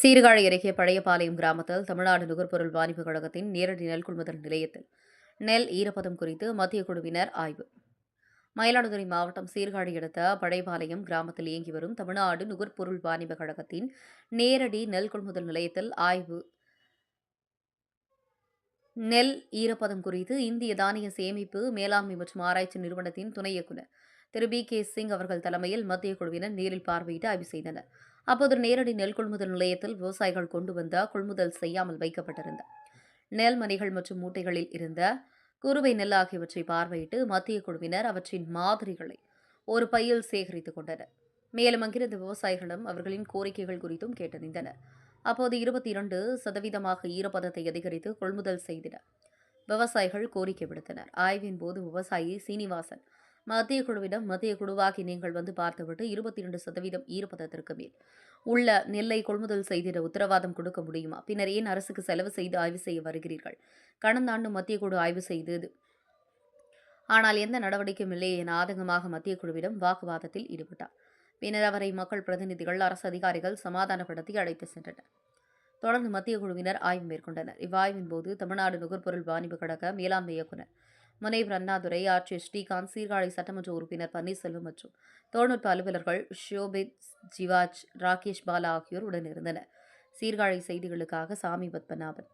சீர்காழி அருகே பழையபாளையம் கிராமத்தில் தமிழ்நாடு நுகர்பொருள் வாணிப கழகத்தின் நேரடி நெல் கொள்முதல் நிலையத்தில் நெல் ஈரப்பதம் குறித்து மத்திய குழுவினர் ஆய்வு. மயிலாடுதுறை மாவட்டம் சீர்காழி அடுத்த பழையபாளையம் கிராமத்தில் இயங்கி வரும் தமிழ்நாடு நுகர்பொருள் வாணிப கழகத்தின் நேரடி நெல் கொள்முதல் நிலையத்தில் ஆய்வு. நெல் ஈரப்பதம் குறித்து இந்திய தானிய சேமிப்பு மேலாண்மை மற்றும் ஆராய்ச்சி நிறுவனத்தின் துணை இயக்குநர் திரு பி. கே. சிங் அவர்கள் தலைமையில் மத்திய குழுவினர் நேரில் பார்வையிட்டு ஆய்வு செய்தனர். அப்போது நேரடி நெல் கொள்முதல் நிலையத்தில் விவசாயிகள் கொண்டு வந்த கொள்முதல் செய்யாமல் வைக்கப்பட்டிருந்த. நெல் மணிகள் மற்றும் மூட்டைகளில் இருந்த குறுவை நெல் ஆகியவற்றை பார்வையிட்டு மத்திய குழுவினர் அவற்றின் மாதிரிகளை ஒரு பையில் சேகரித்துக் கொண்டனர். மேலும் அங்கிருந்த விவசாயிகளிடம் அவர்களின் கோரிக்கைகள் குறித்தும் கேட்டறிந்தனர். அப்போது இருபத்தி இரண்டு சதவீதமாக ஈரப்பதத்தை அதிகரித்து கொள்முதல் செய்தனர் விவசாயிகள் கோரிக்கை விடுத்தனர். ஆய்வின் போது விவசாயி சீனிவாசன் மத்திய குழுவிடம் மத்திய குழுவாகி நீங்கள் வந்து பார்த்துவிட்டு இருபத்தி இரண்டு சதவீதம் ஈரப்பதத்திற்கு மேல். உள்ள நெல்லை கொள்முதல் செய்திட உத்தரவாதம் கொடுக்க முடியுமா? பின்னர் ஏன் அரசுக்கு செலவு செய்து ஆய்வு செய்ய வருகிறீர்கள்? கடந்த ஆண்டு மத்திய குழு ஆய்வு செய்தது. ஆனால் எந்த நடவடிக்கையும் இல்லை என ஆதங்கமாக மத்திய குழுவிடம் வாக்குவாதத்தில் ஈடுபட்டார். பின்னர் அவரை மக்கள் பிரதிநிதிகள் அரசு அதிகாரிகள் சமாதானப்படுத்தி அழைத்து சென்றனர். தொடர்ந்து மத்திய குழுவினர் ஆய்வு மேற்கொண்டனர். இவ்வாய்வின் போது தமிழ்நாடு நுகர்பொருள் வாணிப கழக மேலாண்மை இயக்குநர் முனைவர் அண்ணாதுரை ஆட்சியர் ஸ்ரீகாந்த் சீர்காழி சட்டமன்ற உறுப்பினர் பன்னீர்செல்வம் மற்றும் தொழில்நுட்ப அலுவலர்கள் ஷோபித் ஜிவாஜ் ராகேஷ் பாலா ஆகியோர் உடனிருந்தனர் சீர்காழி செய்திகளுக்காக சாமி பத்மநாபன்.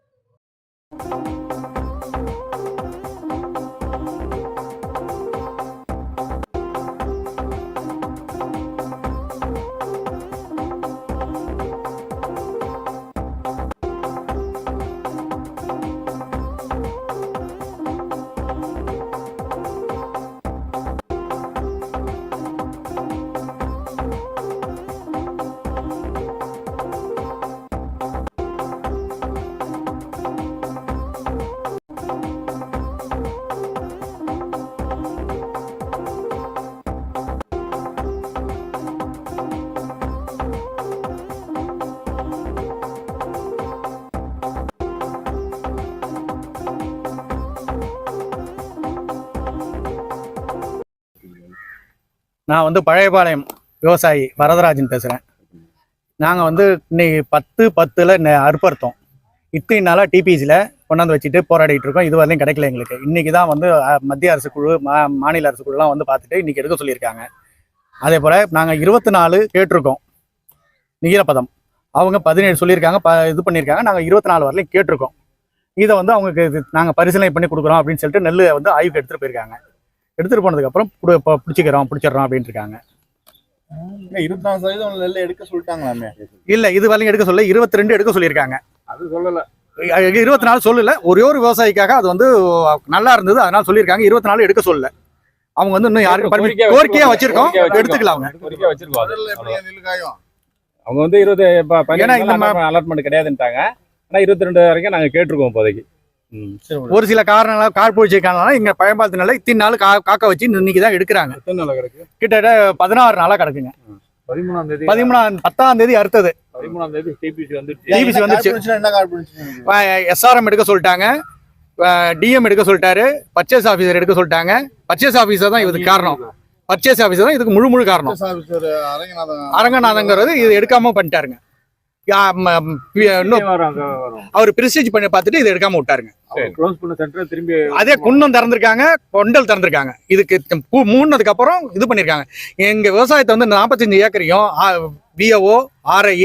நான் வந்து பழையபாளையம் விவசாயி வரதராஜன் பேசுகிறேன் நாங்கள் வந்து இன்னைக்கு பத்து பத்தில் அறுப்பறுத்தோம் இத்தனை நாளாக டிபிசியில் கொண்டாந்து வச்சுட்டு போராடிட்டு இருக்கோம். இது வரையும் கிடைக்கல எங்களுக்கு. இன்றைக்கி தான் வந்து மத்திய அரசு குழு மா மாநில அரசு குழுலாம் வந்து பார்த்துட்டு இன்றைக்கி எடுக்க சொல்லியிருக்காங்க. அதே போல் நாங்கள் இருபத்தி நாலு கேட்டிருக்கோம். நிகிரப்பதம் அவங்க பதினேழு சொல்லியிருக்காங்க ப இது பண்ணியிருக்காங்க. நாங்கள் இருபத்தி நாலு வரலையும் கேட்டிருக்கோம். இதை வந்து அவங்களுக்கு நாங்கள் பரிசீலனை பண்ணி கொடுக்குறோம் அப்படின்னு சொல்லிட்டு நெல் வந்து ஆய்வுக்கு எடுத்துகிட்டு போயிருக்காங்க. எடுத்துகிட்டு போனதுக்கப்புறம் பிடி- இப்போ பிடிச்சிக்கிறோம் பிடிச்சிடுறோம் அப்படின்ட்டு இருக்காங்க இருபத்தி நாலு சதவீதம் நெல் எடுக்க சொல்லிட்டாங்களாமே? இல்ல இது வரையும் எடுக்க சொல்ல இருபத்தி ரெண்டு எடுக்க சொல்லியிருக்காங்க. அது சொல்லல. இருபத்தி நாலு சொல்லல ஒரே ஒரு விவசாயிக்காக அது வந்து நல்லா இருந்தது அதனால சொல்லியிருக்காங்க இருபத்தி நாலு எடுக்க சொல்லல. அவங்க வந்து இன்னும் யாருக்கும் கோரிக்கையா வச்சிருக்கோம். எடுத்துக்கலாம் அவங்க. கோரிக்கை வச்சிருக்கோம் அவங்க வந்து இருபது ஏன்னா இந்த மா- அலாட்மெண்ட் கிடையாதுன்ட்டாங்க. ஆனா இருபத்தி ரெண்டு வரைக்கும் நாங்க கேட்டிருக்கோம் இப்போதைக்கு. ஒரு சில காரணங்களா காழ்ப்புழிச்சை காரணம் இங்க பயன்பாலத்தினால இத்தனை நாள் கா காக்க வச்சு இன்னைக்கு தான் எடுக்கிறாங்க. எத்தனை நாள் கிடக்கு? கிட்டத்தட்ட பதினாறு நாளா கிடக்குங்க. பதிமூணாம் தேதி? பதிமூணாம் பத்தாம் தேதி அறுத்தது பதிமூணாம் தேதி டிபிசி வந்துருச்சு. என்ன எஸ்ஆர்எம் எடுக்க சொல்லிட்டாங்க. டிஎம் எடுக்க சொல்லிட்டாரு. பர்ச்சேஸ் ஆஃபீஸர் எடுக்க சொல்லிட்டாங்க. பர்ச்சேஸ் ஆஃபீஸர் தான் இதுக்கு காரணம். பர்ச்சேஸ் ஆஃபீஸர் தான் இதுக்கு முழு முழு காரணம். அரங்கநாதன். அரங்கநாதங்கிறது இது எடுக்காம பண்ணிட்டாருங்க. அவர் பிரிஸ்டேஜ் பண்ணி பார்த்துட்டு இதை எடுக்காம விட்டாருங்க. க்ளோஸ் பண்ண சென்டர் திரும்பி அதே குன்னம் திறந்திருக்காங்க கொண்டல் திறந்திருக்காங்க. இதுக்கு மூணுனதுக்கு அப்புறம் இது பண்ணிருக்காங்க. எங்க விவசாயத்தை வந்து நாற்பத்தஞ்சு ஏக்கரையும் விஓஓ ஆர்ஐ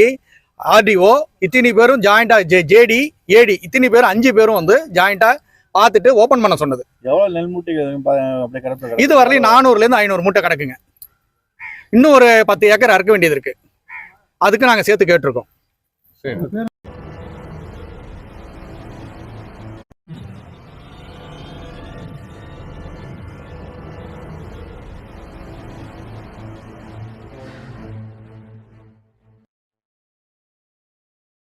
ஆர்டிஓ இத்தனை பேரும் ஜாயிண்டா ஜேடி ஏடி இத்தனை பேரும் அஞ்சு பேரும் வந்து ஜாயிண்டா பார்த்துட்டு ஓபன் பண்ண சொன்னது. எவ்வளவு நெல் மூட்டைகள் அப்படியே கிடப்பு இது வரலையும் நானூறுல இருந்து ஐநூறு மூட்டை கிடக்குங்க. இன்னும் ஒரு பத்து ஏக்கர் அறுக்க வேண்டியது இருக்கு. அதுக்கு நாங்க சேர்த்து கேட்டிருக்கோம். Same.